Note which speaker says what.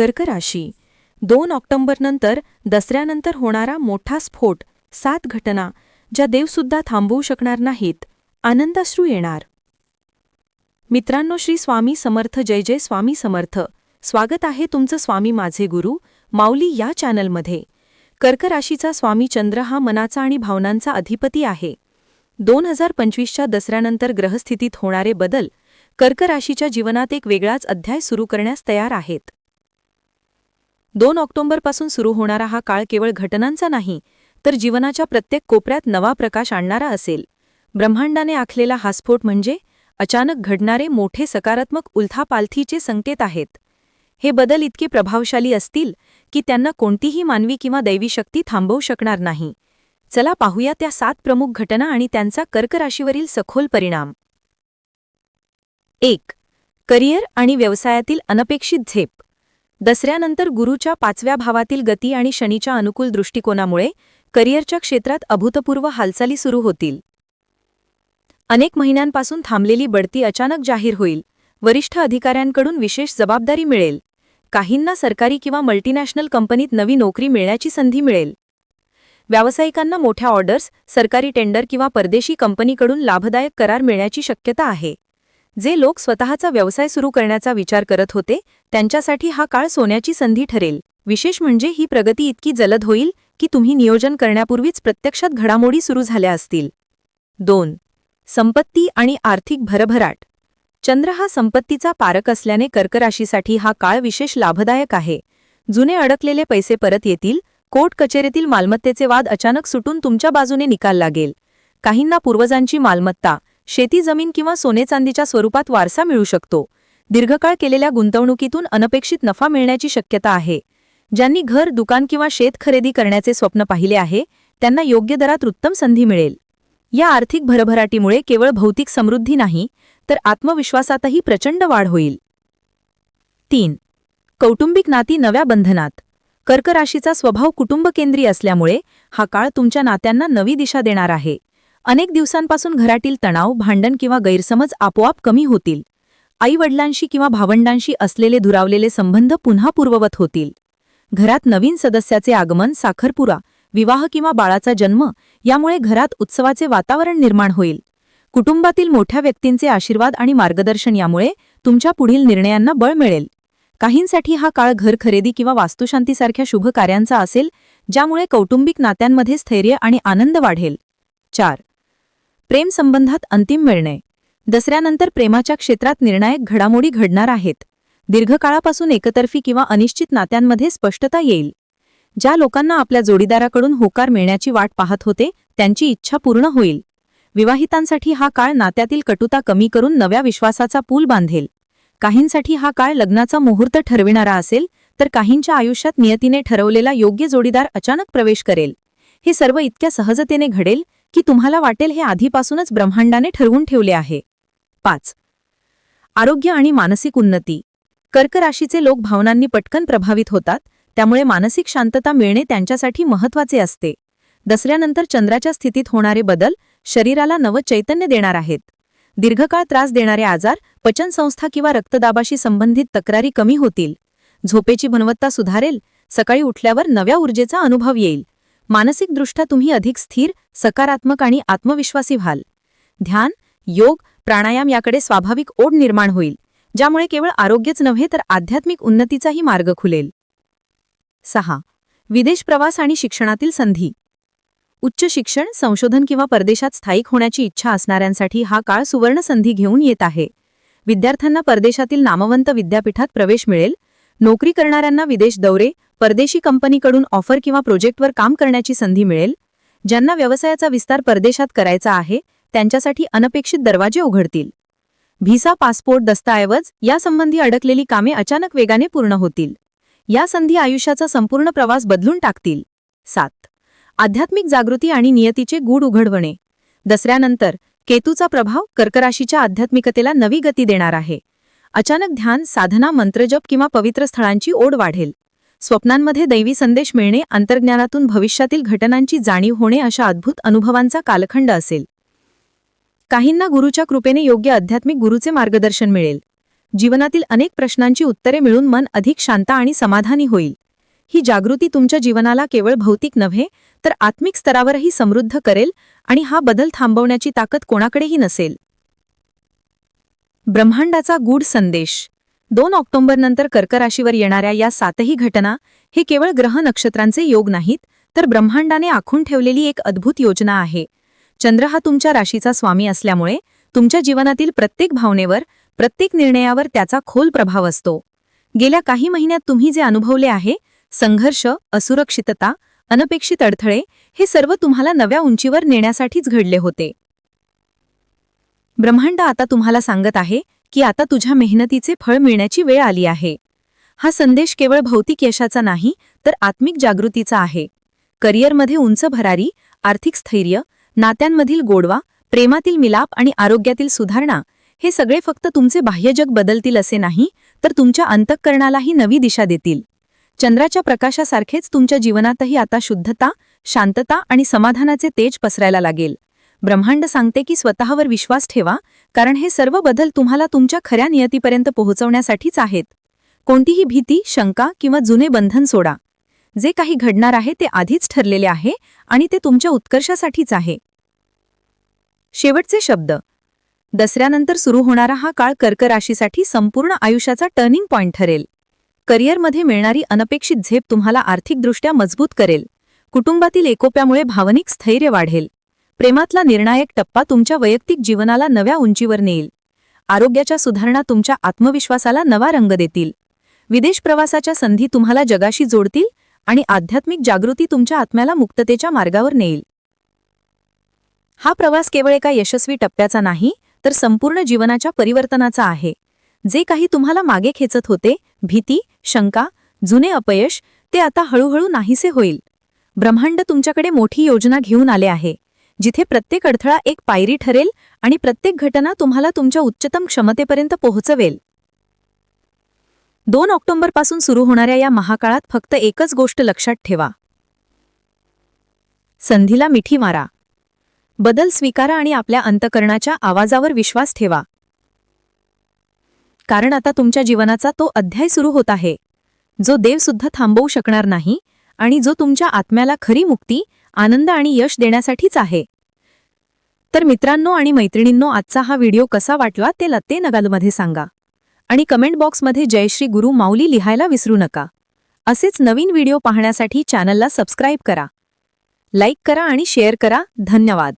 Speaker 1: कर्क राशी. दोन ऑक्टोबरनंतर दसऱ्यानंतर होणारा मोठा स्फोट सात घटना ज्या देवसुद्धा थांबवू शकणार नाहीत. आनंदाश्रू येणार. मित्रांनो श्री स्वामी समर्थ जय जय स्वामी समर्थ. स्वागत आहे तुमचं स्वामी माझे गुरु माऊली या चॅनलमध्ये. कर्क राशीचा स्वामी चंद्र हा मनाचा आणि भावनांचा अधिपती आहे. दोन हजार पंचवीसच्या दसऱ्यानंतर ग्रहस्थितीत होणारे बदल कर्क राशीच्या जीवनात एक वेगळाच अध्याय सुरू करण्यास तयार आहेत. दोन ऑक्टोबरपासून सुरू होणारा हा काळ केवळ घटनांचा नाही तर जीवनाच्या प्रत्येक कोपऱ्यात नवा प्रकाश आणणारा असेल. ब्रह्मांडाने आखलेला हा स्फोट म्हणजे अचानक घडणारे मोठे सकारात्मक उलथापालथीचे संकेत आहेत. हे बदल इतके प्रभावशाली असतील की त्यांना कोणतीही मानवी किंवा दैवी शक्ती थांबवू शकणार नाही. चला पाहूया त्या सात प्रमुख घटना आणि त्यांचा कर्क राशीवरील सखोल परिणाम. एक करिअर आणि व्यवसायातील अनपेक्षित झेप. दसऱ्यानंतर गुरुच्या पाचव्या भावातील गती आणि शनीच्या अनुकूल दृष्टिकोनामुळे करिअरच्या क्षेत्रात अभूतपूर्व हालचाली सुरू होतील. अनेक महिन्यांपासून थांबलेली बढती अचानक जाहीर होईल. वरिष्ठ अधिकाऱ्यांकडून विशेष जबाबदारी मिळेल. काहींना सरकारी किंवा मल्टीनॅशनल कंपनीत नवी नोकरी मिळण्याची संधी मिळेल. व्यावसायिकांना मोठ्या ऑर्डर्स सरकारी टेंडर किंवा परदेशी कंपनीकडून लाभदायक करार मिळण्याची शक्यता आहे. जे लोक स्वतःचा व्यवसाय सुरू करण्याचा विचार करत होते त्यांच्यासाठी हा काळ सोन्याची संधी ठरेल. विशेष म्हणजे ही प्रगती इतकी जलद होईल की तुम्ही नियोजन करण्यापूर्वीच प्रत्यक्षात घडामोडी सुरू झाल्या असतील. दोन. संपत्ती आणि आर्थिक भरभराट. चंद्र हा संपत्तीचा पारक असल्याने कर्कराशीसाठी हा काळ विशेष लाभदायक आहे. जुने अडकलेले पैसे परत येतील कोर्ट कचेरीतील मालमत्तेचे वाद अचानक सुटून तुमच्या बाजूने निकाल लागेल. काहींना पूर्वजांची मालमत्ता शेती जमीन किंवा सोने चांदीच्या स्वरूपात वारसा मिळू शकतो. दीर्घकाळ केलेल्या गुंतवणुकीतून अनपेक्षित नफा मिळण्याची शक्यता आहे. ज्यांनी घर दुकान किंवा शेत खरेदी करण्याचे स्वप्न पाहिले आहे त्यांना योग्य दरात उत्तम संधी मिळेल. या आर्थिक भरभराटीमुळे केवळ भौतिक समृद्धी नाही तर आत्मविश्वासातही प्रचंड वाढ होईल. तीन. कौटुंबिक नाती नव्या बंधनात. कर्कराशीचा स्वभाव कुटुंबकेंद्री असल्यामुळे हा काळ तुमच्या नात्यांना नवी दिशा देणार आहे. अनेक दिवसांपासून घरातील तणाव भांडण किंवा गैरसमज आपोआप कमी होतील. आईवडिलांशी किंवा भावंडांशी असलेले दुरावलेले संबंध पुन्हा पूर्ववत होतील. घरात नवीन सदस्याचे आगमन साखरपुरा विवाह किंवा बाळाचा जन्म यामुळे घरात उत्सवाचे वातावरण निर्माण होईल. कुटुंबातील मोठ्या व्यक्तींचे आशीर्वाद आणि मार्गदर्शन यामुळे तुमच्या पुढील निर्णयांना बळ मिळेल. काहींसाठी हा काळ घर खरेदी किंवा वास्तुशांतीसारख्या शुभ कार्यांचा असेल ज्यामुळे कौटुंबिक नात्यांमध्ये स्थैर्य आणि आनंद वाढेल. चार प्रेमसंबंधात अंतिम निर्णय दसऱ्यानंतर प्रेमाच्या क्षेत्रात निर्णायक घडामोडी घडणार आहेत. दीर्घकाळापासून एकतर्फी किंवा अनिश्चित नात्यांमध्ये स्पष्टता येईल. ज्या लोकांना आपल्या जोडीदाराकडून होकार मिळण्याची वाट पाहत होते त्यांची इच्छा पूर्ण होईल. विवाहितांसाठी हा काळ नात्यातील कटुता कमी करून नव्या विश्वासाचा पूल बांधेल. काहींसाठी हा काळ लग्नाचा मुहूर्त ठरविणारा असेल तर काहींच्या आयुष्यात नियतीने ठरवलेला योग्य जोडीदार अचानक प्रवेश करेल. हे सर्व इतक्या सहजतेने घडेल की तुम्हाला वाटेल हे आधीपासूनच ब्रह्मांडाने ठरवून ठेवले आहे. पाच. आरोग्य आणि मानसिक उन्नती. कर्कराशीचे लोक भावनांनी पटकन प्रभावित होतात त्यामुळे मानसिक शांतता मिळणे त्यांच्यासाठी महत्त्वाचे असते. दसऱ्यानंतर चंद्राच्या स्थितीत होणारे बदल शरीराला नवं चैतन्य देणार आहेत. दीर्घकाळ त्रास देणारे आजार पचनसंस्था किंवा रक्तदाबाशी संबंधित तक्रारी कमी होतील. झोपेची गुणवत्ता सुधारेल सकाळी उठल्यावर नव्या ऊर्जेचा अनुभव येईल. मानसिकदृष्ट्या तुम्ही अधिक स्थिर सकारात्मक आणि आत्मविश्वासी व्हाल. ध्यान योग प्राणायाम याकडे स्वाभाविक ओढ निर्माण होईल ज्यामुळे केवळ आरोग्यच नव्हे तर आध्यात्मिक उन्नतीचाही मार्ग खुलेल. सहा. विदेश प्रवास आणि शिक्षणातील संधी. उच्च शिक्षण संशोधन किंवा परदेशात स्थायिक होण्याची इच्छा असणाऱ्यांसाठी हा काळ सुवर्ण संधी घेऊन येत आहे. विद्यार्थ्यांना परदेशातील नामवंत विद्यापीठात प्रवेश मिळेल. नोकरी करणाऱ्यांना विदेश दौरे परदेशी कंपनीकडून ऑफर किंवा प्रोजेक्टवर काम करण्याची संधी मिळेल ज्यांना व्यवसायाचा विस्तार परदेशात करायचा आहे त्यांच्यासाठी अनपेक्षित दरवाजे उघडतील. व्हिसा पासपोर्ट दस्तऐवज यासंबंधी अडकलेली कामे अचानक वेगाने पूर्ण होतील. या संधी आयुष्याचा संपूर्ण प्रवास बदलून टाकतील. सात. आध्यात्मिक जागृती आणि नियतीचे गूढ उघडवणे. दसऱ्यानंतर केतूचा प्रभाव कर्कराशीच्या आध्यात्मिकतेला नवी गती देणार आहे. अचानक ध्यान साधना मंत्रजप किंवा पवित्र स्थळांची ओढ वाढेल. स्वप्नांमध्ये दैवी संदेश मिळणे अंतर्ज्ञानातून भविष्यातील घटनांची जाणीव होणे अशा अद्भुत अनुभवांचा कालखंड असेल. काहींना गुरुच्या कृपेने योग्य आध्यात्मिक गुरुचे मार्गदर्शन मिळेल. जीवनातील अनेक प्रश्नांची उत्तरे मिळून मन अधिक शांत आणि समाधानी होईल. ही जागृती तुमच्या जीवनाला केवळ भौतिक नव्हे तर आत्मिक स्तरावरही समृद्ध करेल आणि हा बदल थांबवण्याची ताकद कोणाकडेही नसेल. ब्रह्मांडाचा गूढ संदेश दोन ऑक्टोबरनंतर कर्क राशीवर येणाऱ्या या सातही घटना हे केवळ ग्रह नक्षत्रांचे योग नाहीत तर ब्रह्मांडाने आखून ठेवलेली एक अद्भुत योजना आहे. चंद्र हा तुमच्या राशीचा स्वामी असल्यामुळे तुमच्या जीवनातील प्रत्येक भावनेवर प्रत्येक निर्णयावर त्याचा खोल प्रभाव असतो. गेल्या काही महिन्यात तुम्ही जे अनुभवले आहे संघर्ष असुरक्षितता अनपेक्षित अडथळे हे सर्व तुम्हाला नव्या उंचीवर नेण्यासाठीच घडले होते. ब्रह्मांड आता तुम्हाला सांगत आहे की आता तुझ्या मेहनतीचे फळ मिळण्याची वेळ आली आहे. हा संदेश केवळ भौतिक यशाचा नाही तर आत्मिक जागृतीचा आहे. करिअरमध्ये उंच भरारी आर्थिक स्थैर्य नात्यांमधील गोडवा प्रेमातील मिलाप आणि आरोग्यातील सुधारणा हे सगळे फक्त तुमचे बाह्यजग बदलतील असे नाही तर तुमच्या अंतःकरणालाही नवी दिशा देतील. चंद्राच्या प्रकाशासारखेच तुमच्या जीवनातही आता शुद्धता शांतता आणि समाधानाचे तेज पसरायला लागेल. ब्रह्मांड सांगते की स्वतःवर विश्वास ठेवा कारण हे सर्व बदल तुम्हाला तुमच्या खऱ्या नियतीपर्यंत पोहोचवण्यासाठीच आहेत. कोणतीही भीती शंका किंवा जुने बंधन सोडा. जे काही घडणार आहे ते आधीच ठरलेले आहे आणि ते तुमच्या उत्कर्षासाठीच आहे. शेवटचे शब्द. दसऱ्यानंतर सुरू होणारा हा काळ कर्क राशीसाठी संपूर्ण आयुष्याचा टर्निंग पॉइंट ठरेल. करिअरमध्ये मिळणारी अनपेक्षित झेप तुम्हाला आर्थिकदृष्ट्या मजबूत करेल. कुटुंबातील एकोप्यामुळे भावनिक स्थैर्य वाढेल. प्रेमातला निर्णायक टप्पा तुमच्या वैयक्तिक जीवनाला नव्या उंचीवर नेईल. आरोग्याच्या सुधारणा तुमच्या आत्मविश्वासाला नवा रंग देतील. विदेश प्रवासाच्या संधी तुम्हाला जगाशी जोडतील आणि आध्यात्मिक जागृती तुमच्या आत्म्याला मुक्ततेच्या मार्गावर नेईल. हा प्रवास केवळ एका यशस्वी टप्प्याचा नाही तर संपूर्ण जीवनाच्या परिवर्तनाचा आहे. जे काही तुम्हाला मागे खेचत होते भीती शंका जुने अपयश ते आता हळूहळू नाहीसे होईल. ब्रह्मांड तुमच्याकडे मोठी योजना घेऊन आले आहे. जिथे प्रत्येक अडथळा एक पायरी ठरेल आणि प्रत्येक घटना तुम्हाला तुमच्या उच्चतम क्षमतेपर्यंत पोहोचवेल. दोन ऑक्टोबरपासून सुरू होणाऱ्या या महाकाळात फक्त एकच गोष्ट लक्षात ठेवा. संधीला मिठी मारा. बदल स्वीकारा आणि आपल्या अंतकरणाच्या आवाजावर विश्वास ठेवा. कारण आता तुमच्या जीवनाचा तो अध्याय सुरू होत आहे. जो देवसुद्धा थांबवू शकणार नाही आणि जो तुमच्या आत्म्याला खरी मुक्ती आनंद आणि यश देण्यासाठीच आहे. तर मित्रांनो आणि मैत्रिणींनो आजचा हा व्हिडिओ कसा वाटला ते लत्ते नगालमध्ये सांगा. आणि कमेंट बॉक्समध्ये जयश्री गुरु माऊली लिहायला विसरू नका. असेच नवीन व्हिडिओ पाहण्यासाठी चॅनलला सबस्क्राईब करा. लाईक करा आणि शेअर करा. धन्यवाद.